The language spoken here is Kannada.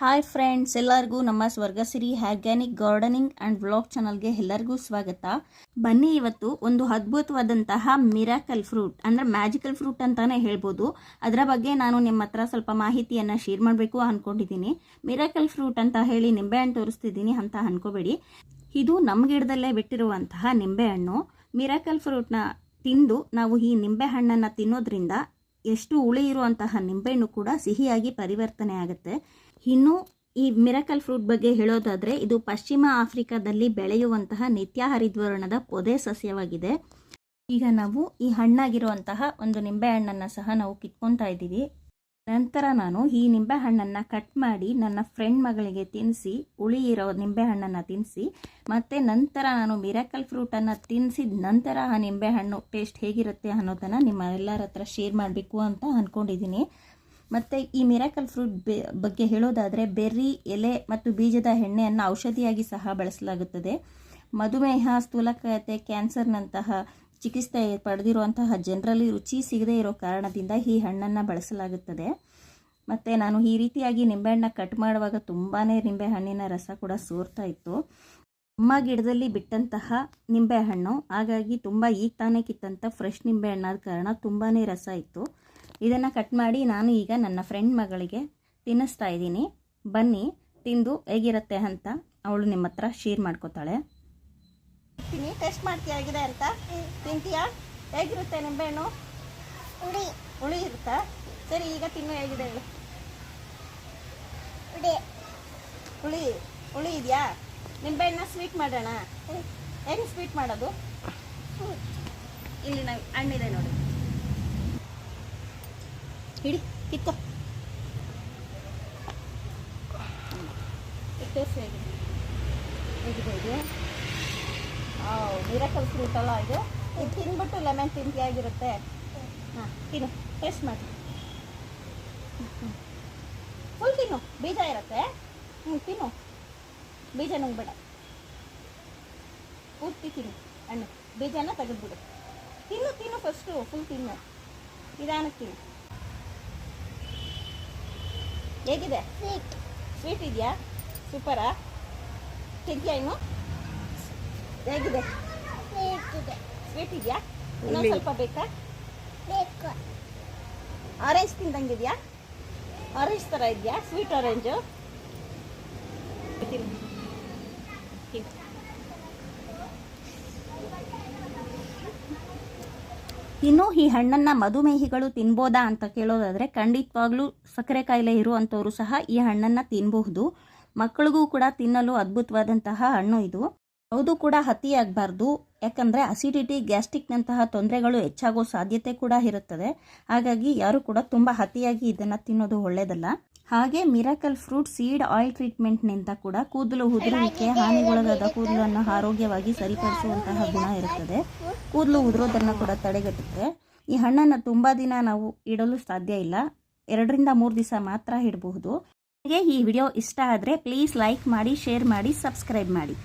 ಹಾಯ್ ಫ್ರೆಂಡ್ಸ್ ಎಲ್ಲರಿಗೂ ನಮ್ಮ Swargasiri organic gardening and vlog ಚಾನಲ್ಗೆ ಎಲ್ಲರಿಗೂ ಸ್ವಾಗತ. ಬನ್ನಿ ಇವತ್ತು ಒಂದು ಅದ್ಭುತವಾದಂತಹ ಮಿರಾಕಲ್ ಫ್ರೂಟ್, ಅಂದರೆ ಮ್ಯಾಜಿಕಲ್ ಫ್ರೂಟ್ ಅಂತಾನೆ ಹೇಳ್ಬೋದು. ಅದರ ಬಗ್ಗೆ ನಾನು ನಿಮ್ಮ ಹತ್ರ ಸ್ವಲ್ಪ ಮಾಹಿತಿಯನ್ನು ಶೇರ್ ಮಾಡಬೇಕು ಅಂದ್ಕೊಂಡಿದ್ದೀನಿ ಮಿರಾಕಲ್ ಫ್ರೂಟ್ ಅಂತ ಹೇಳಿ ನಿಂಬೆಹಣ್ಣು ತೋರಿಸ್ತಿದ್ದೀನಿ ಅಂತ ಅಂದ್ಕೋಬೇಡಿ ಇದು ನಮ್ಮ ಗಿಡದಲ್ಲೇ ಬಿಟ್ಟಿರುವಂತಹ ನಿಂಬೆಹಣ್ಣು ಮಿರಾಕಲ್ ಫ್ರೂಟ್ನ ತಿಂದು ನಾವು ಈ ನಿಂಬೆಹಣ್ಣನ್ನು ತಿನ್ನೋದ್ರಿಂದ ಎಷ್ಟು ಹುಳಿ ಇರುವಂತಹ ನಿಂಬೆಹಣ್ಣು ಕೂಡ ಸಿಹಿಯಾಗಿ ಪರಿವರ್ತನೆ ಆಗುತ್ತೆ. ಇನ್ನು ಈ ಮಿರಕಲ್ ಫ್ರೂಟ್ ಬಗ್ಗೆ ಹೇಳೋದಾದರೆ, ಇದು ಪಶ್ಚಿಮ ಆಫ್ರಿಕಾದಲ್ಲಿ ಬೆಳೆಯುವಂತಹ ನಿತ್ಯ ಹರಿದ್ವರ್ಣದ ಪೊದೆ ಸಸ್ಯವಾಗಿದೆ. ಈಗ ನಾವು ಈ ಹಣ್ಣಾಗಿರುವಂತಹ ಒಂದು ನಿಂಬೆಹಣ್ಣನ್ನು ಸಹ ನಾವು ಕಿತ್ಕೊತಾ ಇದ್ದೀವಿ. ನಂತರ ನಾನು ಈ ನಿಂಬೆಹಣ್ಣನ್ನು ಕಟ್ ಮಾಡಿ ನನ್ನ ಫ್ರೆಂಡ್ ಮಗಳಿಗೆ ತಿನ್ನಿಸಿ ಉಳಿ ಇರೋ ನಿಂಬೆಹಣ್ಣನ್ನು ತಿನ್ನಿಸಿ ಮತ್ತು ನಂತರ ನಾನು ಮಿರಾಕಲ್ ಫ್ರೂಟನ್ನು ತಿನ್ನಿಸಿದ ನಂತರ ಆ ನಿಂಬೆಹಣ್ಣು ಟೇಸ್ಟ್ ಹೇಗಿರುತ್ತೆ ಅನ್ನೋದನ್ನು ನಿಮ್ಮ ಎಲ್ಲರ ಹತ್ರ ಶೇರ್ ಮಾಡಬೇಕು ಅಂತ ಅಂದ್ಕೊಂಡಿದ್ದೀನಿ ಮತ್ತು ಈ ಮಿರಾಕಲ್ ಫ್ರೂಟ್ ಬಗ್ಗೆ ಹೇಳೋದಾದರೆ ಬೆರ್ರಿ, ಎಲೆ ಮತ್ತು ಬೀಜದ ಎಣ್ಣೆಯನ್ನು ಔಷಧಿಯಾಗಿ ಸಹ ಬಳಸಲಾಗುತ್ತದೆ. ಮಧುಮೇಹ ಸ್ಥೂಲಕತೆ ಕ್ಯಾನ್ಸರ್ನಂತಹ ಚಿಕಿತ್ಸೆ ಪಡೆದಿರುವಂತಹ ಜನರಲ್ಲಿ ರುಚಿ ಸಿಗದೇ ಇರೋ ಕಾರಣದಿಂದ ಈ ಹಣ್ಣನ್ನು ಬಳಸಲಾಗುತ್ತದೆ. ಮತ್ತು ನಾನು ಈ ರೀತಿಯಾಗಿ ನಿಂಬೆಹಣ್ಣ ಕಟ್ ಮಾಡುವಾಗ ತುಂಬಾ ನಿಂಬೆಹಣ್ಣಿನ ರಸ ಕೂಡ ಸೋರ್ತಾ ಇತ್ತು. ಅಮ್ಮ ಗಿಡದಲ್ಲಿ ಬಿಟ್ಟಂತಹ ನಿಂಬೆಹಣ್ಣು, ಹಾಗಾಗಿ ತುಂಬ ಈಗ ತಾನೇ ಕಿತ್ತಂಥ ಫ್ರೆಶ್ ನಿಂಬೆಹಣ್ಣಾದ ಕಾರಣ ತುಂಬಾ ರಸ ಇತ್ತು. ಇದನ್ನು ಕಟ್ ಮಾಡಿ ನಾನು ಈಗ ನನ್ನ ಫ್ರೆಂಡ್ ಮಗಳಿಗೆ ತಿನ್ನಿಸ್ತಾ ಇದ್ದೀನಿ. ಬನ್ನಿ, ತಿಂದು ಹೇಗಿರುತ್ತೆ ಅಂತ ಅವಳು ನಿಮ್ಮ ಹತ್ರ ಶೇರ್ ಮಾಡ್ಕೋತಾಳೆ. ತಿನ್ನಿ ಟೆಸ್ಟ್ ಮಾಡ್ತೀಯ ಆಗಿದೆ ಅಂತ? ತಿಂತೀಯಾ? ಹೇಗಿರುತ್ತೆ ನಿಂಬೆಹಣ್ಣು ಹುಳಿ. ಹುಳಿ ಇರುತ್ತಾ? ಸರಿ ಈಗ ತಿನ್ನು ಹೇಗಿದೆ ಹೇಳು. ಉಡಿ ಹುಳಿ ಹುಳಿ ಇದೆಯಾ? ನಿಂಬೆಹಣ್ಣ ಸ್ವೀಟ್ ಮಾಡೋಣ. ಹೇಗೆ ಸ್ವೀಟ್ ಮಾಡೋದು? ಇಲ್ಲಿ ನಾವು ಹಣ್ಣಿದೆ ನೋಡಿ. ಹಿಡಿ ಕಿತ್ತು. ಟೇಸ್ಟ್ ಹೇಗಿದೆ? ಹೇಗಿದೆ ಮಿರಕಲ್ ಫ್ರೂಟ್ ಅಲ್ಲ ಇದು. ಇದು ತಿನ್ಬಿಟ್ಟು ಲೆಮನ್ ತಿಂತಿ ಆಗಿರುತ್ತೆ. ಹಾಂ ತಿನ್ನು. ಟೇಸ್ಟ್ ಮಾಡಿ. ಫುಲ್ ತಿನ್ನು. ಬೀಜ ಇರುತ್ತೆ. ಹ್ಞೂ ತಿನ್ನು. ಬೀಜ ನುಂಗ್ಬೇಡ. ಪೂರ್ತಿ ತಿನ್ನು. ಹಣ್ಣು. ಬೀಜನ ತೆಗೆದ್ಬಿಡು. ತಿನ್ನು ತಿನ್ನು ಫಸ್ಟು ಫುಲ್ ತಿನ್ನು. ನಿಧಾನಕ್ಕೆ ತಿನ್ನು. ಹೇಗಿದೆ? ಸ್ವೀಟ್ ಸ್ವೀಟ್ ಇದೆಯಾ? ಸೂಪರಾ ತಿಂತೀಯಾ ಇನ್ನು? ಹೇಗಿದೆ? ಸ್ವೀಟ್ ಇದೆ ಸ್ವೀಟ್ ಇದೆಯಾ ಇನ್ನೊಂದು ಸ್ವಲ್ಪ ಬೇಕಾ? ಬೇಕು. ಆರೆಂಜ್ ತಿಂದಂಗಿದೆಯಾ? ಆರೆಂಜ್ ಥರ ಇದೆಯಾ? ಸ್ವೀಟ್ ಆರೆಂಜು ಇನ್ನು ಈ ಹಣ್ಣನ್ನು ಮಧುಮೇಹಿಗಳು ತಿನ್ಬೋದಾ ಅಂತ ಕೇಳೋದಾದರೆ ಖಂಡಿತವಾಗ್ಲೂ ಸಕ್ಕರೆ ಕಾಯಿಲೆ ಇರುವಂಥವರು ಸಹ ಈ ಹಣ್ಣನ್ನು ತಿನ್ನಬಹುದು ಮಕ್ಕಳಿಗೂ ಕೂಡ ತಿನ್ನಲು ಅದ್ಭುತವಾದಂತಹ ಹಣ್ಣು ಇದು. ಹೌದು ಕೂಡ ಅತಿಯಾಗಬಾರ್ದು. ಯಾಕಂದರೆ ಅಸಿಡಿಟಿ ಗ್ಯಾಸ್ಟ್ರಿಕ್ನಂತಹ ತೊಂದರೆಗಳು ಹೆಚ್ಚಾಗೋ ಸಾಧ್ಯತೆ ಕೂಡ ಇರುತ್ತದೆ. ಹಾಗಾಗಿ ಯಾರು ಕೂಡ ತುಂಬ ಅತಿಯಾಗಿ ಇದನ್ನು ತಿನ್ನೋದು ಒಳ್ಳೆಯದಲ್ಲ ಹಾಗೆ ಮಿರಾಕಲ್ ಫ್ರೂಟ್ ಸೀಡ್ ಆಯಿಲ್ ಟ್ರೀಟ್ಮೆಂಟ್ನಿಂದ ಕೂಡ ಕೂದಲು ಉದುರುವಿಕೆ, ಹಾನಿಗೊಳಗಾದ ಕೂದಲನ್ನು ಆರೋಗ್ಯವಾಗಿ ಸರಿಪಡಿಸುವಂತಹ ಗುಣ ಇರುತ್ತದೆ. ಕೂದಲು ಉದುರೋದನ್ನು ಕೂಡ ತಡೆಗಟ್ಟುತ್ತೆ. ಈ ಹಣ್ಣನ್ನು ತುಂಬ ದಿನ ನಾವು ಇಡಲು ಸಾಧ್ಯ ಇಲ್ಲ. ಎರಡರಿಂದ ಮೂರು ದಿವಸ ಮಾತ್ರ ಇಡಬಹುದು. ಹಾಗೆ ಈ ವಿಡಿಯೋ ಇಷ್ಟ ಆದರೆ ಪ್ಲೀಸ್ ಲೈಕ್ ಮಾಡಿ ಶೇರ್ ಮಾಡಿ ಸಬ್ಸ್ಕ್ರೈಬ್ ಮಾಡಿ.